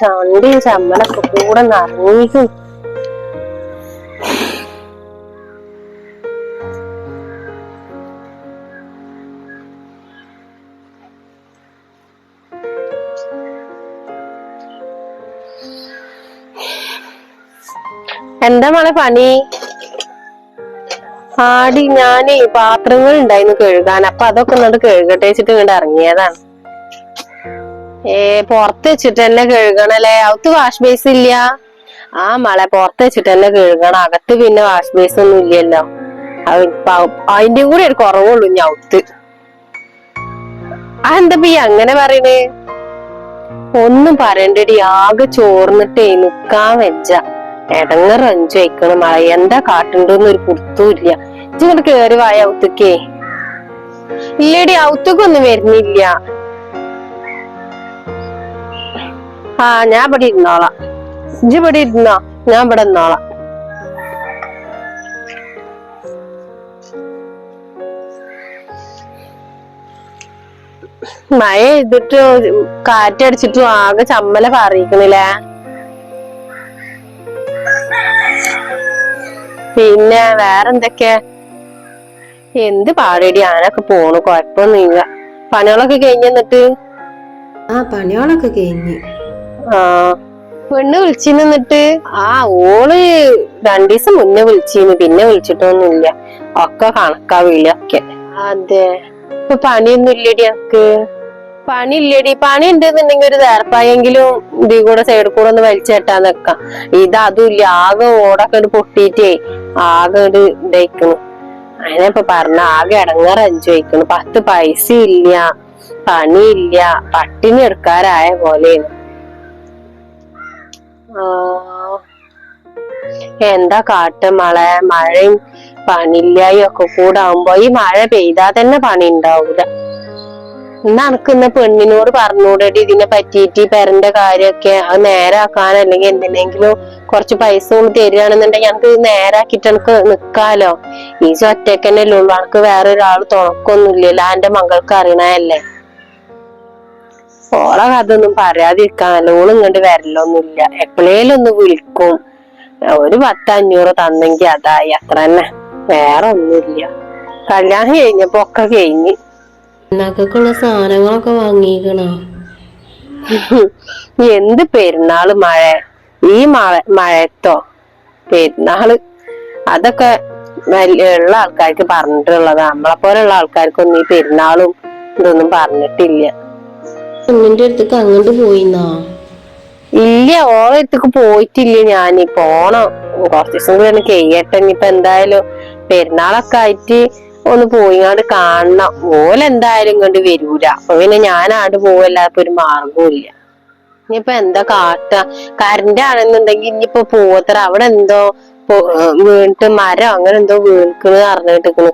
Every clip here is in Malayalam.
ചണ്ടിയും ചമ്മലൊക്കെ കൂടെ നിറഞ്ഞിരിക്കും. എന്താ മോളെ പണി? ആടി ഞാനേ പാത്രങ്ങൾ ഉണ്ടായിരുന്നു കഴുകാൻ. അപ്പൊ അതൊക്കെ ഒന്നുകൊണ്ട് കഴുകട്ടെ വെച്ചിട്ട് ഇങ്ങോട്ട് ഇറങ്ങിയതാണ്. ഏ പുറത്ത് വെച്ചിട്ട് തന്നെ കഴുകണല്ലേ അകത്ത് വാഷ് ബേസ് ഇല്ല. ആ മളെ പുറത്ത് വെച്ചിട്ട് തന്നെ കഴുകണം. അകത്ത് പിന്നെ വാഷ് ബേസ് ഒന്നും ഇല്ലല്ലോ. അതിന്റെ കൂടെ ഒരു കുറവുള്ളൂ ഞൗത്ത് ആ എന്താ അങ്ങനെ പറയണേ? ഒന്നും പറയണ്ടടി. ആകെ ചോർന്നിട്ടേ നിക്കാൻ വെച്ച എടങ്ങറ് അഞ്ചു വയ്ക്കണം മഴ എന്താ കാട്ടുണ്ടോന്ന് ഒരു പുറത്തും ഇല്ല. ഇങ്ങോട്ട് കേറി വായ ഔത്തക്കേ ഇല്ലടി ഔത്തക്കൊന്നും വരുന്നില്ല. ആ ഞാൻ ഇവിടെ ഇരുന്നോളാം. ഇജ്ജ് ഇവിടെ ഇരുന്നോ? ഞാൻ ഇവിടെ ഇന്നോളാ മഴ ചെയ്തിട്ട് കാറ്റടിച്ചിട്ടും ആകെ ചമ്മല പാറിയിക്കണില്ലേ പിന്നെ വേറെന്തൊക്കെ? എന്ത് പാടേടി? ആനൊക്കെ പോണു. കൊഴപ്പൊന്നുമില്ല പണികളൊക്കെ കഴിഞ്ഞ് ആ പണികളൊക്കെ കഴിഞ്ഞു. പെണ്ണ് എന്നിട്ട്? ആ ഓൾ രണ്ടീസം മുന്നേ വിളിച്ചിന്ന് പിന്നെ വിളിച്ചിട്ടൊന്നുമില്ല. ഒക്കെ കണക്കാ വിളിയൊക്കെ അതെ. ഇപ്പൊ പണിയൊന്നും ഇല്ലടി എനിക്ക് പണി ഇല്ലടി പണി ഉണ്ടെന്നുണ്ടെങ്കിൽ ഒരു നേർപ്പായെങ്കിലും ഇതിൽ കൂടെ സൈഡിൽ കൂടെ ഒന്ന് വലിച്ചേട്ടാ നിക്കാം. ഇത് അതും ഇല്ല. ആകെ ഓടൊക്കെ ഇട്ട് പൊട്ടിയിട്ടേ ആകെ ഒരു ഇതായിക്കണു. അങ്ങനെ ഇപ്പൊ പറഞ്ഞ ആകെ ഇടങ്ങാറ് അഞ്ചു വയ്ക്കണു. പത്ത് പൈസ ഇല്ല പണിയില്ല പട്ടിണി എടുക്കാറായ പോലെയാണ്. എന്താ കാട്ട് മളെ മഴയും പണിയില്ലായും ഒക്കെ കൂടെ ആവുമ്പോ ഈ മഴ പെയ്താ തന്നെ പണി ഉണ്ടാവൂല ഇന്ന് എനക്ക് ഇന്ന് പെണ്ണിനോട് പറഞ്ഞൂടടി ഇതിനെ പറ്റിയിട്ട് ഈ പെരന്റെ കാര്യമൊക്കെ അത് നേരാക്കാൻ അല്ലെങ്കിൽ എന്തിനെങ്കിലും കുറച്ച് പൈസ കൊണ്ട് തരികയാണെന്നുണ്ടെങ്കിൽ ഇത് നേരാക്കിട്ട് എനിക്ക് നിക്കാലോ. ഈ ഒറ്റക്കന്നെ ഉള്ളൂ. എനിക്ക് വേറെ ഒരാൾ തുണക്കൊന്നുമില്ലല്ലോ എന്റെ മകൾക്ക് അറിയണല്ലേ ഓളെ കഥ ഒന്നും പറയാതിരിക്കാനല്ല ഓൾ ഇങ്ങോട്ട് വരലൊന്നുമില്ല. എപ്പോഴേലും ഒന്ന് വിളിക്കും. ഒരു പത്ത് അഞ്ഞൂറ് തന്നെങ്കി അതായി. അത്ര തന്നെ. വേറെ ഒന്നുമില്ല കല്യാണം കഴിഞ്ഞപ്പോ ഒക്കെ കഴിഞ്ഞ്. എന്നൊക്കെയുള്ള സാധനങ്ങളൊക്കെ വാങ്ങിക്കണോ? എന്ത് പെരുന്നാൾ മഴ? ഈ മഴ മഴയത്തോ? പെരുന്നാൾ. അതൊക്കെ ഉള്ള ആൾക്കാർക്ക് പറഞ്ഞിട്ടുള്ളതാ. നമ്മളെ പോലെയുള്ള ആൾക്കാർക്കൊന്നും ഈ പെരുന്നാളും ഇതൊന്നും പറഞ്ഞിട്ടില്ല. പെണ്ണിന്റെ അടുത്തേക്ക് അങ്ങോട്ട് പോയിന്നാ? ഇല്ല ഓളെ അടുത്തേക്ക് പോയിട്ടില്ല ഞാൻ പോണം കുറച്ച് ദിവസം കൂടി ഒന്ന് കഴിയട്ടെ ഇനിയിപ്പൊ എന്തായാലും പെരുന്നാളൊക്കെ ആയിട്ട് ഒന്ന് പോയിങ്ങാണ്ട് കാണണം. ഓലെന്തായാലും ഇങ്ങോട്ട് വരൂല. അപ്പൊ പിന്നെ ഞാൻ ആണ്ട് പോവല്ലാത്ത ഒരു മാർഗവും ഇല്ല. ഇനിയിപ്പൊ എന്താ കാട്ട? കറണ്ട് ആണെന്നുണ്ടെങ്കിൽ ഇനിയിപ്പോ പോവത്ര അവിടെ എന്തോ വീണിട്ട് മരം അങ്ങനെ എന്തോ വീണിക്കണ് അറിഞ്ഞിട്ടിക്കണ്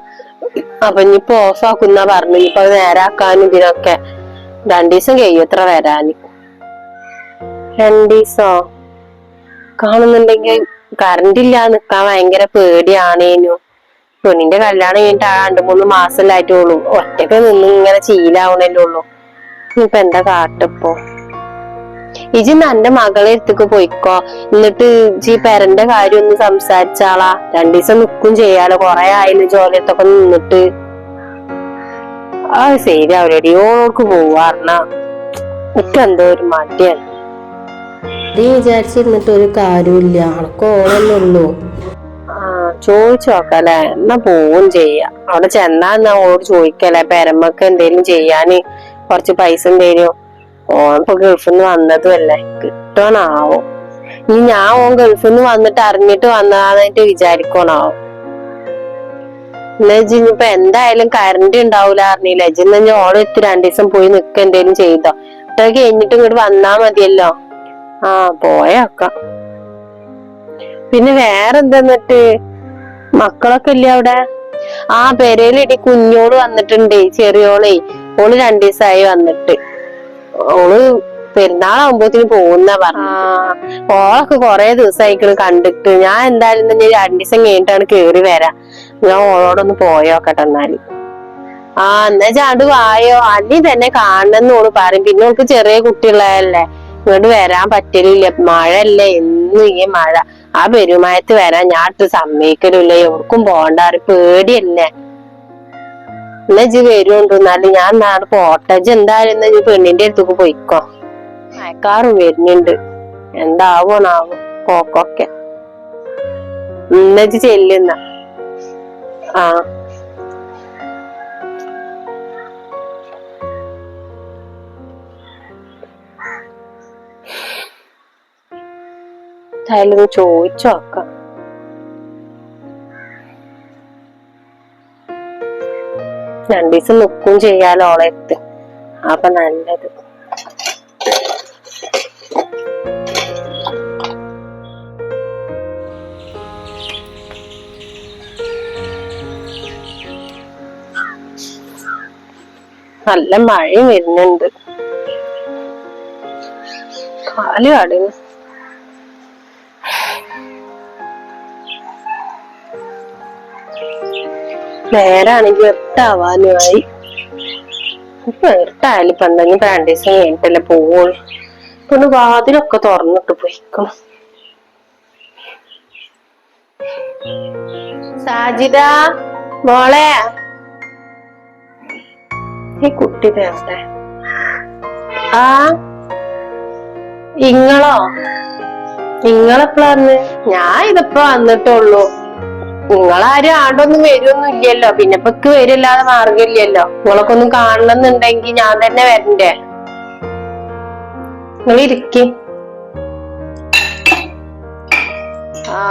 അപ്പൊ ഇനിയിപ്പോ ഓഫ് ആക്കുന്ന പറഞ്ഞു ഇനിയിപ്പൊ നേരാക്കാനും ഇതിനൊക്കെ. രണ്ടീസം എത്ര വരാന് രണ്ടീസോ? കാണുന്നുണ്ടെങ്കിൽ കറണ്ട് ഇല്ല നിക്കാൻ ഭയങ്കര പേടിയാണേനു പൊന്നിന്റെ കല്യാണം കഴിഞ്ഞിട്ട് ആ രണ്ടു മൂന്ന് മാസമല്ലായിട്ടുള്ളൂ. ഒറ്റയ്ക്ക് നിന്ന് ഇങ്ങനെ ചീലാവണല്ലേ ഉള്ളൂ. ഇപ്പൊ എന്താ കാട്ടിപ്പോ ഇജി എന്റെ മകളെ എടുത്തേക്ക് പോയിക്കോ. എന്നിട്ട് ഇജി പെരന്റെ കാര്യം ഒന്ന് സംസാരിച്ചാളാ. രണ്ടീസം നിക്കും ചെയ്യാലോ. കൊറേ ആയില്ല ജോലിയത്തൊക്കെ നിന്നിട്ട്. ആ ശരിയാവില്ലടി ഓൾക്ക് പോവാറിന എന്തോ ഒരു മാറ്റിയാണ് നീ വിചാരിച്ചിരുന്നിട്ട് ഒരു കാര്യമില്ല അനക്ക് ഓളല്ലേ ഉള്ളൂ ചോദിച്ചു നോക്കല്ലേ എന്നാ പോവും ചെയ്യാ. അവിടെ ചെന്നാ എന്നാ ഓട് ചോദിക്കല്ലേ പെരമ്മക്ക് എന്തേലും ചെയ്യാന് കുറച്ച് പൈസ എന്തേലും ഓനിപ്പോ ഗൾഫിൽ നിന്ന് വന്നതും അല്ലേ കിട്ടണാവോ? ഇനി ഞാൻ ഓൻ ഗൾഫിൽ നിന്ന് വന്നിട്ട് അറിഞ്ഞിട്ട് വന്നതാന്നായിട്ട് വിചാരിക്കണാവോ എന്നാ ഇനിയിപ്പൊ എന്തായാലും കറണ്ട് ഉണ്ടാവൂല അറിഞ്ഞില്ല ഇജ്ജ് ഞാൻ ഓടെ എത്തി രണ്ടു ദിവസം പോയി നിക്ക എന്തേലും ചെയ്തോ. ഇത്ര കഴിഞ്ഞിട്ട് ഇങ്ങോട്ട് വന്നാ മതിയല്ലോ. ആ പോയൊക്ക പിന്നെ വേറെന്തെന്നിട്ട് മക്കളൊക്കെ ഇല്ലേ അവിടെ? ആ പെരയിലിടി കുഞ്ഞോൾ വന്നിട്ടുണ്ട് ചെറിയോളേ. ഓൾ രണ്ടു ദിവസമായി വന്നിട്ട്. ഓൾ പെരുന്നാളാകുമ്പോത്തിന് പോകുന്ന പറഞ്ഞ ഓളൊക്കെ കൊറേ ദിവസമായിക്കണ് കണ്ടിട്ട്. ഞാൻ എന്തായാലും തന്നെ രണ്ടു ദിവസം കഴിഞ്ഞിട്ടാണ് കേറി വരാം. ഞാൻ ഓളോടൊന്ന് പോയോക്കട്ടെ എന്നാൽ. ആ എന്നാ ചാണ്ട് വായോ. അല്ലി തന്നെ കാണണമെന്ന് ഓൾ പറയും. പിന്നെ ഓൾക്ക് ചെറിയ കുട്ടികളല്ലേ ഇങ്ങോട്ട് വരാൻ പറ്റലില്ല. മഴയല്ലേ എന്നും ഈ മഴ. ആ പെരുമായത്ത് വരാൻ ഞാൻ ഇട്ട് സമ്മതിക്കലില്ല. എവർക്കും പോണ്ടാറ് പേടിയല്ലേ. എന്നാ ഇജ്ജ് വരുന്നുണ്ട് എന്നാലും ഞാൻ നാട് പോട്ടെ. ഇജ്ജ് എന്തായാലും എന്നാ പെണ്ണിന്റെ അടുത്തേക്ക് പോയിക്കോ. മയക്കാറും വരുന്നുണ്ട്. എന്താവോണാവോ പോക്കൊക്കെ. എന്നാ ഇജ്ജ് ചെല്ലുന്ന ആ എന്തായാലും ചോദിച്ചു നോക്കാം. രണ്ടീസം നിക്കും ചെയ്യാലോ ഓളെ അടുത്ത്. അപ്പൊ നല്ലത്. നല്ല മഴയും വരുന്നുണ്ട്. കാൽ കാടുന്നു. നേരാണെങ്കിൽ എട്ടാവാനുമായി ഇപ്പൊ എട്ടായാലും ഇപ്പൊ എന്തെങ്കിലും ദിവസം കഴിഞ്ഞിട്ടല്ലേ പോവുള്ളൂ. ഇപ്പൊ വാതിലൊക്കെ തുറന്നിട്ട് പോയിക്കണം. സാജിദ മോളെ. ഈ കുട്ടി എവിടെ ആ ഇങ്ങളോ നിങ്ങളെപ്പോഴാന്ന് ഞാൻ ഇതിപ്പോ വന്നിട്ടുള്ളൂ. നിങ്ങളാരും ആണ്ടൊന്നും വരുമൊന്നും ഇല്ലല്ലോ പിന്നെ ഇപ്പൊക്ക് വരില്ലാതെ മാർഗമില്ലല്ലോ. നിങ്ങളൊക്കെ ഒന്നും കാണണമെന്നുണ്ടെങ്കിൽ ഞാൻ തന്നെ വരണ്ടേ? നിങ്ങൾ ഇരിക്കേ. ആ.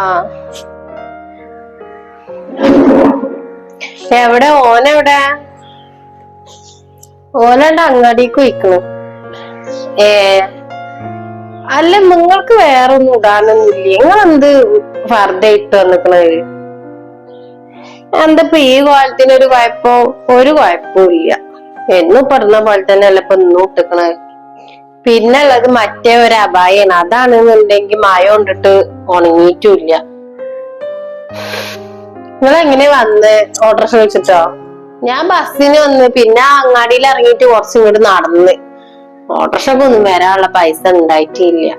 എവിടെ? ഓനെവിടെ? ഓനുണ്ട് അങ്ങാടിക്ക് പോയിക്കണു. ഏ അല്ല നിങ്ങൾക്ക് വേറെ ഒന്നും ഇടാനൊന്നുമില്ലേ. നിങ്ങളെന്ത് ഫർദ ഇട്ട് വന്നിക്കണത് എന്തപ്പോ ഈ കോലത്തിന് ഒരു കുഴപ്പം? ഒരു കുഴപ്പവും ഇല്ല. എന്നും പറഞ്ഞ പോലെ തന്നെ അല്ല ഇപ്പൊ ഇന്നും ഇട്ടിക്കണത് പിന്നെ ഉള്ളത് മറ്റേ ഒരു അപായാണ്. അതാണെന്നുണ്ടെങ്കിൽ മായ കൊണ്ടിട്ട് ഉണങ്ങിയിട്ടുമില്ല നിങ്ങൾ എങ്ങനെ വന്ന്? ഓർഡർ വെച്ചിട്ടോ ഞാൻ ബസ്സിന് വന്ന് പിന്നെ അങ്ങാടിയിൽ ഇറങ്ങിയിട്ട് കുറച്ചും ഇങ്ങോട്ട് നടന്ന്. ഓട്ടോഷോപ്പ് ഒന്നും വരാനുള്ള പൈസ ഉണ്ടായിട്ടില്ല.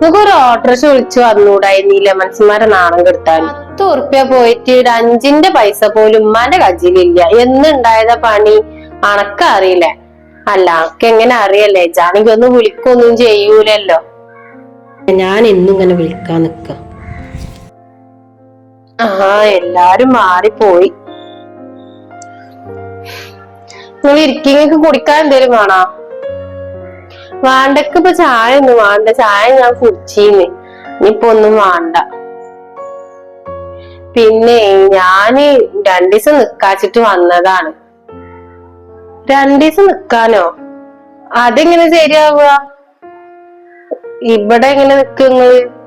നിങ്ങൾക്ക് ഒരു ഓട്ടോറിക്ഷ വിളിച്ചു വന്നൂടായിരുന്നില്ല മനസ്സുമാരെ നാണം കെടുത്താൻ. പത്ത് ഉറുപ്യ പോയിട്ട് ഒരു അഞ്ചിന്റെ പൈസ പോലും ഉമ്മാന്റെ കജിലില്ല എന്നുണ്ടായത പണി? അണക്കറിയില്ല അല്ല അനക്ക് എങ്ങനെ അറിയല്ലേ? ജാണെങ്കിൽ ഒന്ന് വിളിക്കൊന്നും ചെയ്യൂലല്ലോ. ഞാൻ എന്നും ഇങ്ങനെ വിളിക്കാൻ നിക്ക. എല്ലാരും മാറിപ്പോയി. നിങ്ങൾ ഇരിക്കിങ്ങക്ക് കുടിക്കാൻ എന്തേലും വേണോ? വേണ്ടക്ക് ഇപ്പൊ ചായ ഒന്നും വേണ്ട. ചായ ഞാൻ കുടിച്ചീന്ന് ഇനിയിപ്പൊ ഒന്നും വാണ്ട. പിന്നെ ഞാൻ രണ്ടീസം നിക്കാച്ചിട്ട് വന്നതാണ്. രണ്ടീസം നിക്കാനോ? അതെങ്ങനെ ശരിയാവുക? ഇവിടെ എങ്ങനെ നിക്കുന്നത്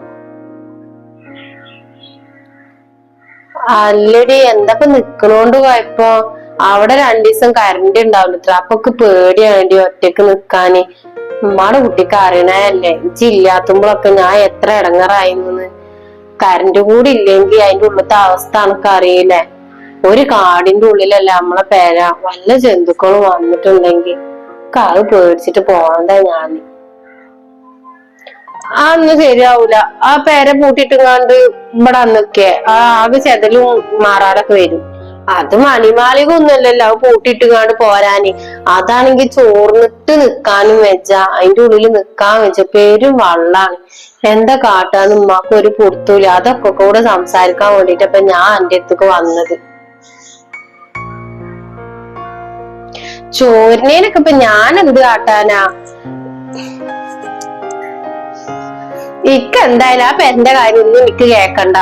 അല്ലടി എന്തൊക്കെ നിക്കണോണ്ട് പോയപ്പോ അവിടെ രണ്ടീസം കറണ്ട് ഉണ്ടാവില്ല അപ്പൊക്ക് പേടിയാണ്ടി ഒറ്റയ്ക്ക് നിക്കാന്. ഉമ്മാടെ കുട്ടിക്ക് അറിയണല്ലേ ഇജ്ജ് ഇല്ലാത്തുമ്പോഴൊക്കെ ഞാൻ എത്ര ഇടങ്ങറായിരുന്നു കറണ്ട് കൂടി ഇല്ലെങ്കിൽ അതിന്റെ ഉള്ളത്തെ അവസ്ഥ എനിക്ക് അറിയില്ലേ? ഒരു കാടിന്റെ ഉള്ളിലല്ല നമ്മളെ പേര. വല്ല ജന്തുക്കളും വന്നിട്ടുണ്ടെങ്കിൽ അത് പേടിച്ചിട്ട് പോകണ്ട ഞാൻ ആ ഒന്നും ശരിയാവൂല. ആ പേര പൂട്ടിട്ടുങ്ങാണ്ട് ഇവിടെ അന്നൊക്കെ ആ ആകെ ചെതലും മാറാറൊക്കെ വരും. അത് മണിമാളിക ഒന്നുമല്ലല്ലോ അത് പൂട്ടിട്ടുങ്ങാണ്ട് പോരാന്. അതാണെങ്കി ചോർന്നിട്ട് നിക്കാനും വെച്ച അതിന്റെ ഉള്ളിൽ നിക്കാൻ വെച്ച പേരും വള്ളാണ്. എന്താ കാട്ടാന്ന് ഉമ്മാക്ക് ഒരു പൊടുത്തൂല അതൊക്കെ കൂടെ സംസാരിക്കാൻ വേണ്ടിട്ട് ഇപ്പൊ ഞാൻ എന്റെ അടുത്തേക്ക് വന്നത്. ചോരിനേനൊക്കെ ഇപ്പൊ ഞാൻ എന്ത് കാട്ടാനാ? ഇക്ക് എന്തായാലും ആ പെരന്റെ കാര്യം ഒന്നും എനിക്ക് കേക്കണ്ട.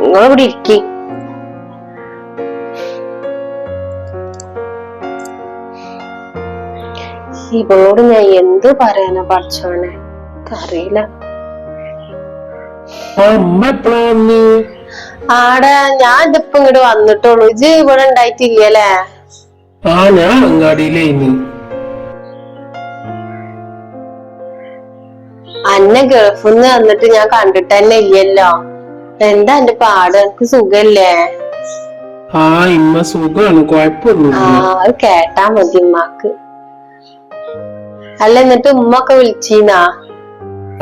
നിങ്ങൾ ഇവിടെ ഇരിക്കി. ഇവളോട് ഞാൻ എന്ത് പറയാനാ പഠിച്ചോനെ അറിയില്ല. ആടെ ഞാൻ ഇതിപ്പോ ഇങ്ങോട്ട് വന്നിട്ടുള്ളൂ. ഇജ് ഇവിടെ ഉണ്ടായിട്ടില്ലല്ലേ? ആ ഞാൻ അന്നെ ഗൾഫിൽ നിന്ന് വന്നിട്ട് ഞാൻ കണ്ടിട്ട് തന്നെ ഇല്ലല്ലോ എന്താ എന്റെ പാട്? എനിക്ക് സുഖല്ലേ? ആ ഇമ്മ സുഖാണ്. ആ അത് കേട്ടാ മതി ഉമ്മാക്ക് അല്ല എന്നിട്ട് ഉമ്മ ഒക്കെ വിളിച്ചീന്നാ?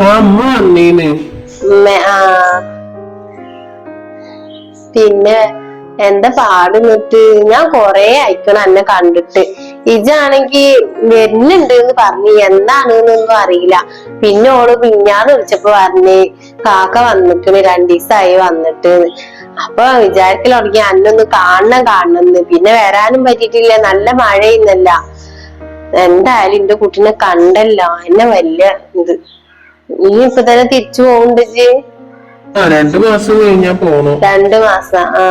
ആ അമ്മ വന്നീന്. ഉമ്മ ആ. പിന്നെ എന്താ പാട് എന്നിട്ട് ഞാൻ കൊറേ അയക്കണം എന്നെ കണ്ടിട്ട്. ഇജാണെങ്കി വരുന്നുണ്ട് എന്ന് പറഞ്ഞു എന്താണ് എന്നൊന്നും അറിയില്ല. പിന്നെ ഓൾ പിന്നാന്ന് വിളിച്ചപ്പോ പറഞ്ഞ് കാക്ക വന്നിക്കണ് രണ്ടീസായി വന്നിട്ട് ന്ന്. അപ്പൊ വിചാരിക്കൽ തുടങ്ങി അന്നൊന്ന് കാണണം കാണണമെന്ന് പിന്നെ വരാനും പറ്റിയിട്ടില്ല നല്ല മഴയുന്നല്ല എന്തായാലും എന്റെ കുട്ടീനെ കണ്ടല്ലോ എന്നെ വലിയ ഇത്. നീ ഇപ്പൊ തന്നെ തിരിച്ചു ആ രണ്ടു മാസം കഴിഞ്ഞാ പോണു. രണ്ട് മാസം ആ.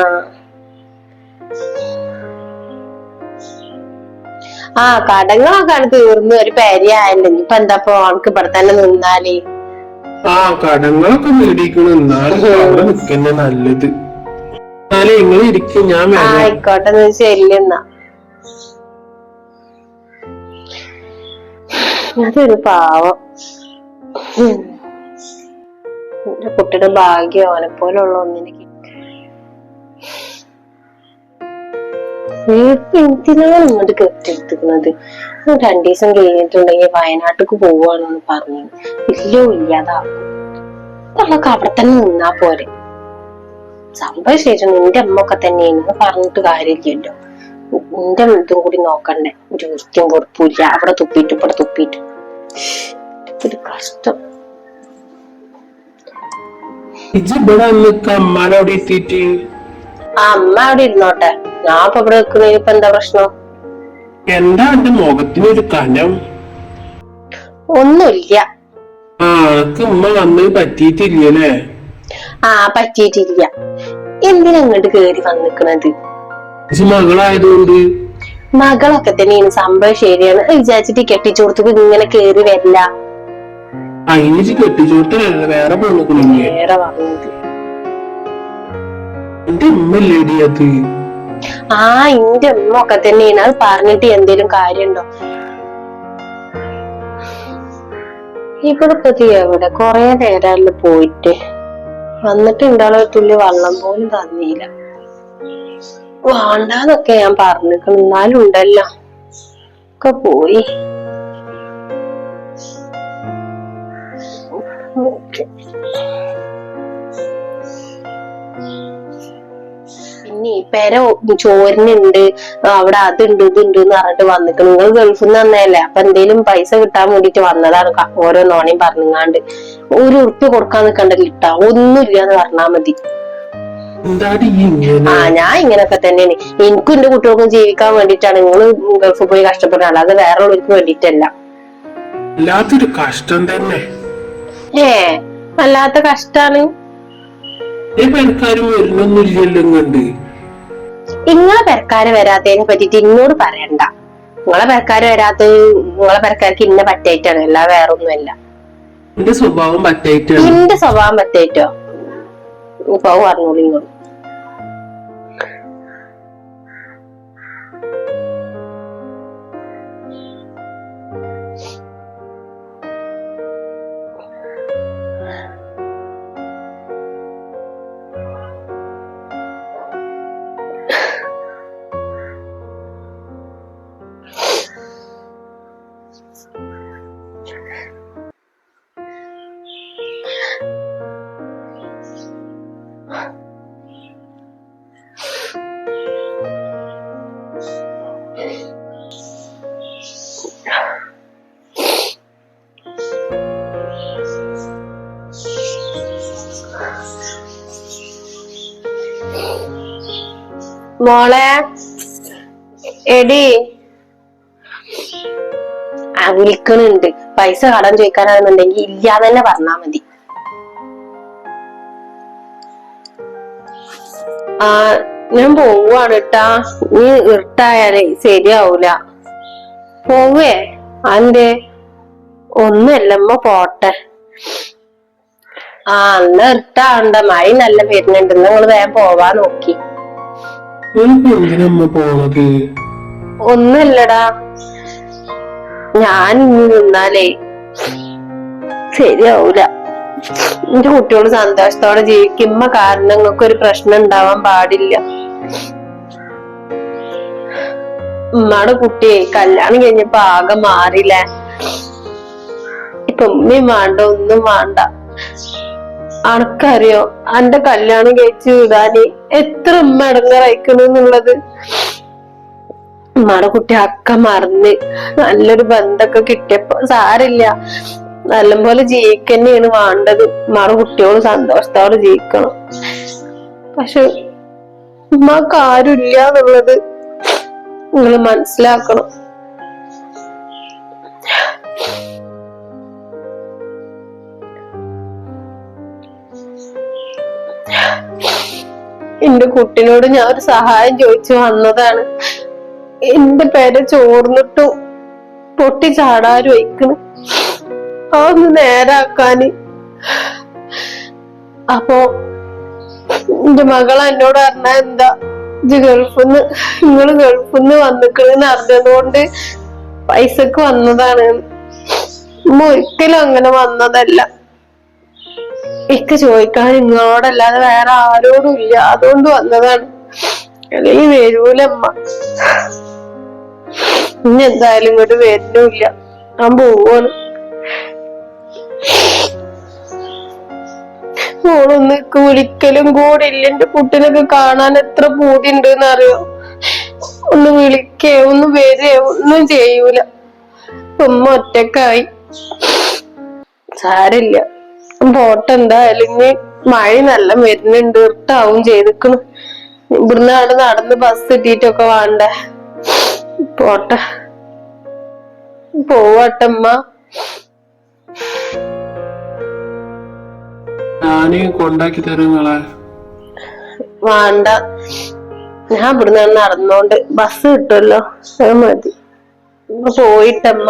ആ കടങ്ങളൊക്കെ തീർന്നു ഒരു പേരിയായല്ലോ. ഇനിയിപ്പൊ എന്താ അവൾക്ക് ഇവിടെ തന്നെ നിന്നാലേ? ആ കടങ്ങളൊക്കെ മേടിക്കണം എന്നാലും അവിടെ നിക്കന്നെ നല്ലത്. എന്നാലും നിങ്ങൾ ഇരിക്കും ഞാൻ ആയിക്കോട്ടെ എന്ന് ശരിയെന്നാ അതൊരു പാവം. കുട്ടിയുടെ ഭാഗ്യം അവനെ പോലുള്ള ഒന്നിനെ വീട്ടിൽ എന്തിനാണ് ഇങ്ങോട്ട് കെട്ടിയെടുക്കുന്നത്? രണ്ടു ദിവസം കഴിഞ്ഞിട്ടുണ്ടെങ്കിൽ വയനാട്ടിക്ക് പോവാണെന്ന് പറഞ്ഞു. ഇല്ലോ ഇല്ലാതാവും. നമുക്ക് അവിടെ തന്നെ നിന്നാ പോരെ. സംഭവം ശരിയാണ് നിന്റെ അമ്മ ഒക്കെ തന്നെയാണ് പറഞ്ഞിട്ട് കാര്യമില്ലല്ലോ. നിന്റെ ഇതും കൂടി നോക്കണ്ടേ. ഒരു വൃത്തിയും പൊറപ്പില്ല അവിടെ തുപ്പിട്ട് ഇവിടെ തുപ്പിട്ട് ഒരു കഷ്ടം. ആ അമ്മ അവിടെ ഇരുന്നോട്ടെ. ഞാൻ ഇപ്പൊ ഇവിടെ നിൽക്കുന്നതിന് ഇപ്പൊ എന്താ പ്രശ്നം? എന്താ എന്റെ മുഖത്തിനൊരു കനം? ഒന്നുമില്ല. ആ അനക്ക് ഉമ്മ വന്ന് പറ്റിയിട്ടില്ലല്ലേ? ആ പറ്റിയിട്ടില്ല. എന്തിനാ അങ്ങോട്ട് കേറി വന്നിക്കണത്? ഇജ്ജ് മകളായതുകൊണ്ട്? മകളൊക്കെ തന്നെയാണ് സംഭവം ശരിയാണ്. അത് വിചാരിച്ചിട്ട് കെട്ടിച്ചു കൊടുത്തപ്പോ ഇങ്ങനെ കേറി വരില്ല. അതിന് കെട്ടിച്ചോട്ടല്ല വേറെ പോണക്കുണില്ലേ വേറെ പറഞ്ഞത് എന്റെ ഉമ്മല്ലേടി അത്? ആ ഇന്റെ ഉമ്മ ഒക്കെ തന്നെയാണ്. അത് പറഞ്ഞിട്ട് എന്തേലും കാര്യണ്ടോ ഇവിടെ പതി എവിടെ? കൊറേ നേരമല്ലോ പോയിട്ട്. വന്നിട്ട് ഉണ്ടാളെ തുള്ളി വള്ളം പോലും തന്നില്ല. വേണ്ടാന്നൊക്കെ ഞാൻ പറഞ്ഞിരിക്കണം എന്നാലും ഉണ്ടല്ലോ. ഒക്കെ പോയി. ഓക്കെ. പിന്നെ ഈ പെര ചോരനുണ്ട് അവിടെ അതുണ്ട് ഇതുണ്ട് എന്ന് പറഞ്ഞിട്ട് വന്നിക്കണം. നിങ്ങൾ ഗൾഫിൽ നിന്ന് തന്നെയല്ലേ അപ്പൊ എന്തേലും പൈസ കിട്ടാൻ വേണ്ടിട്ട് വന്നതാണ് ഓരോ നോണയും പറഞ്ഞാണ്ട് ഒരു ഉറുപ്പ് കൊടുക്കാൻ നിൽക്കണ്ട കിട്ടാ ഒന്നുമില്ല എന്ന് പറഞ്ഞാ മതി. ആ ഞാൻ ഇങ്ങനൊക്കെ തന്നെയാണ്. എനിക്കും എന്റെ കുട്ടികൾക്കും ജീവിക്കാൻ വേണ്ടിട്ടാണ് നിങ്ങൾ ഗൾഫിൽ പോയി കഷ്ടപ്പെടുന്നത്. അല്ലാതെ വേറെ ഉള്ളവർക്ക് വേണ്ടിട്ടല്ല വല്ലാത്തൊരു കഷ്ടം തന്നെ. ഏ വല്ലാത്ത കഷ്ടാണ്. ഈ പെരക്കാരും വരുന്നൊന്നുമില്ലല്ലോ ഇങ്ങണ്ട്. നിങ്ങളെ പെരക്കാര് വരാത്തതിനെ പറ്റിട്ട് ഇന്നോട് പറയണ്ട. നിങ്ങളെ പെരക്കാര് വരാത്ത നിങ്ങളെ പെരക്കാർക്ക് ഇന്ന പറ്റായിട്ടാണ് അല്ല വേറെ ഒന്നുമല്ല എന്റെ സ്വഭാവം നിന്റെ സ്വഭാവം പറ്റായിട്ടോ ഇപ്പൊ പറഞ്ഞോളൂ നിങ്ങൾ മോളെ. എടി. ആ വിളിക്കണുണ്ട്. പൈസ കടം ചോദിക്കാനാണെന്നുണ്ടെങ്കിൽ ഇല്ലാതെ തന്നെ പറഞ്ഞാ മതി. ആ ഞാൻ പോവാണ് കേട്ടാ നീ ഇരുട്ടായാലേ ശരിയാവൂല. പോവേ. അന്റെ ഒന്നുമല്ലമ്മ പോട്ടെ. ആ അന്ന് ഇരുട്ടാവണ്ട മഴ നല്ല വരുന്നുണ്ട് നിങ്ങൾ വേഗം പോവാൻ നോക്കി. ഒന്നല്ലടാ ഞാൻ ഇനി നിന്നാലേ ശരിയാവൂല. എന്റെ കുട്ടികൾ സന്തോഷത്തോടെ ജീവിക്കുമ്പോ കാരണങ്ങൾക്ക് ഒരു പ്രശ്നം ഉണ്ടാവാൻ പാടില്ല. ഉമ്മയുടെ കുട്ടിയെ കല്യാണം കഴിഞ്ഞപ്പോ ആകെ മാറിയില്ലേ ഇപ്പൊ ഉമ്മയും വേണ്ട ഒന്നും വേണ്ട. അണക്കറിയോ എന്റെ കല്യാണം കഴിച്ചു വിടാന് എത്ര ഉമ്മ ഇടങ്ങറയിക്കണെന്നുള്ളത് ഉമ്മയുടെ കുട്ടി അക്ക മറന്ന് നല്ലൊരു ബന്ധമൊക്കെ കിട്ടിയപ്പോ സാരില്ല. നല്ലപോലെ ജീവിക്കന്നെയാണ് വേണ്ടത്. ഉമ്മയുടെ കുട്ടിയോട് സന്തോഷത്തോടെ ജീവിക്കണം. പക്ഷെ ഉമ്മക്ക് ആരുമില്ല എന്നുള്ളത് നിങ്ങൾ മനസ്സിലാക്കണം. എന്റെ കുട്ടിനോട് ഞാൻ ഒരു സഹായം ചോദിച്ചു വന്നതാണ്. എന്റെ പേരെ ചോർന്നിട്ടും പൊട്ടി ചാടാരും വയ്ക്കണ് അതൊന്ന് നേരാക്കാന് അപ്പോ എന്റെ മകൾ എന്നോട് പറഞ്ഞ എന്താ ഇത് ഗൾഫിന്ന് നിങ്ങൾ ഗൾഫിന്ന് വന്നിക്കണെന്ന് അറിഞ്ഞതുകൊണ്ട് പൈസക്ക് വന്നതാണ്. ഒരിക്കലും അങ്ങനെ വന്നതല്ല. ഇക്ക് ചോദിക്കാൻ നിങ്ങളോടല്ലാതെ വേറെ ആരോടും ഇല്ല. അതുകൊണ്ട് വന്നതാണ്. അല്ലെങ്കിൽ വരൂലമ്മ ഇനി എന്തായാലും ഇങ്ങോട്ട് വരുന്നില്ല ഞാൻ പോവാണ്. ഓളൊന്ന് വിളിക്കലും കൂടെ ഇല്ല. എന്റെ കുട്ടിനൊക്കെ കാണാൻ എത്ര പൂതിണ്ട് അറിയോ ഒന്ന് വിളിക്കേ ഒന്ന് വരേ ഒന്നും ചെയ്യൂല. ഉമ്മ ഒറ്റക്കായി. സാരില്ല പോട്ടെ എന്തായാലും ഇനി മഴ നല്ല വരുന്നുണ്ട് ഇട്ടാവും ചെയ്തിക്കണു ഇവിടുന്ന് അവിടെ നടന്ന് ബസ് കിട്ടിയിട്ടൊക്കെ വേണ്ടേ? പോട്ടെ. പോവട്ടമ്മ ഞാൻ കൊണ്ടാക്കി തരും നിങ്ങളെ വേണ്ട. ഞാൻ ഇവിടുന്ന് നടന്നോണ്ട് ബസ് കിട്ടുമല്ലോ അത് മതി. പോയിട്ടമ്മ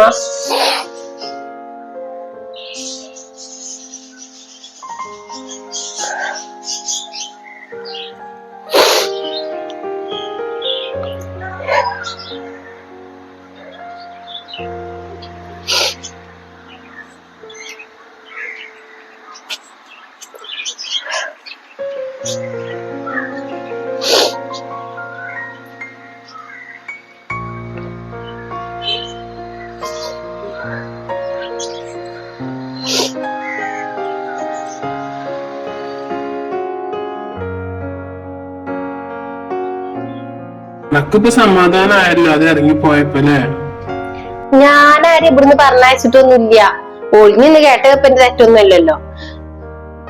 നക്കിപ്പോ സമാധാനായല്ലോ അത് ഇറങ്ങിപ്പോയപ്പോ അല്ലേ ഞാനാരും ഇവിടുന്ന് പറഞ്ഞയച്ചിട്ടൊന്നുമില്ല. ഒളിഞ്ഞിന്ന് കേട്ടപ്പോ എന്റെ തെറ്റൊന്നുമല്ലല്ലോ.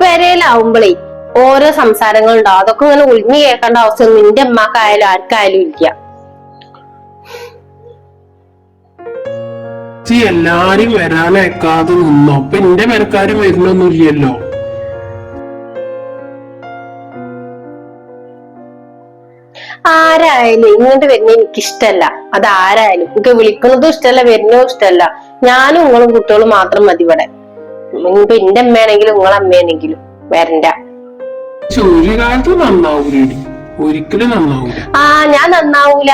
പെരയിലാവുമ്പളേ ഓരോ സംസാരങ്ങൾ ഉണ്ടാവും അതൊക്കെ ഇങ്ങനെ ഒളിഞ്ഞു കേൾക്കേണ്ട അവസ്ഥ നിന്റെ അമ്മക്കായാലും ആർക്കായാലും ഇല്ല. എല്ലാരും വരാനയക്കാതെ നിന്നോ? അപ്പൊ എന്റെ പേരക്കാരും വരുന്നൊന്നുമില്ലല്ലോ. ആരായാലും ഇങ്ങോട്ട് വരുന്ന എനിക്ക് ഇഷ്ടല്ല അത് ആരായാലും. എനിക്ക് വിളിക്കുന്നതും ഇഷ്ടല്ല വരുന്നതും ഇഷ്ടല്ല. ഞാനും നിങ്ങളും കുട്ടികളും മാത്രം മതി ഇവിടെ. ഇപ്പൊ എന്റെ അമ്മയാണെങ്കിലും നിങ്ങളെ അമ്മയാണെങ്കിലും വരണ്ട. പക്ഷെ ഒരു കാലത്ത് നന്നാവൂലടി. ഒരിക്കലും നന്നാവൂല. ആ ഞാൻ നന്നാവൂല.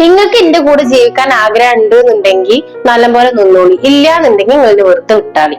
നിങ്ങൾക്ക് എന്റെ കൂടെ ജീവിക്കാൻ ആഗ്രഹം ഉണ്ട് എന്നുണ്ടെങ്കിൽ നല്ലപോലെ നിന്നോളി. ഇല്ല എന്നുണ്ടെങ്കിൽ നിങ്ങൾ വെറുതെ വിട്ടാളി.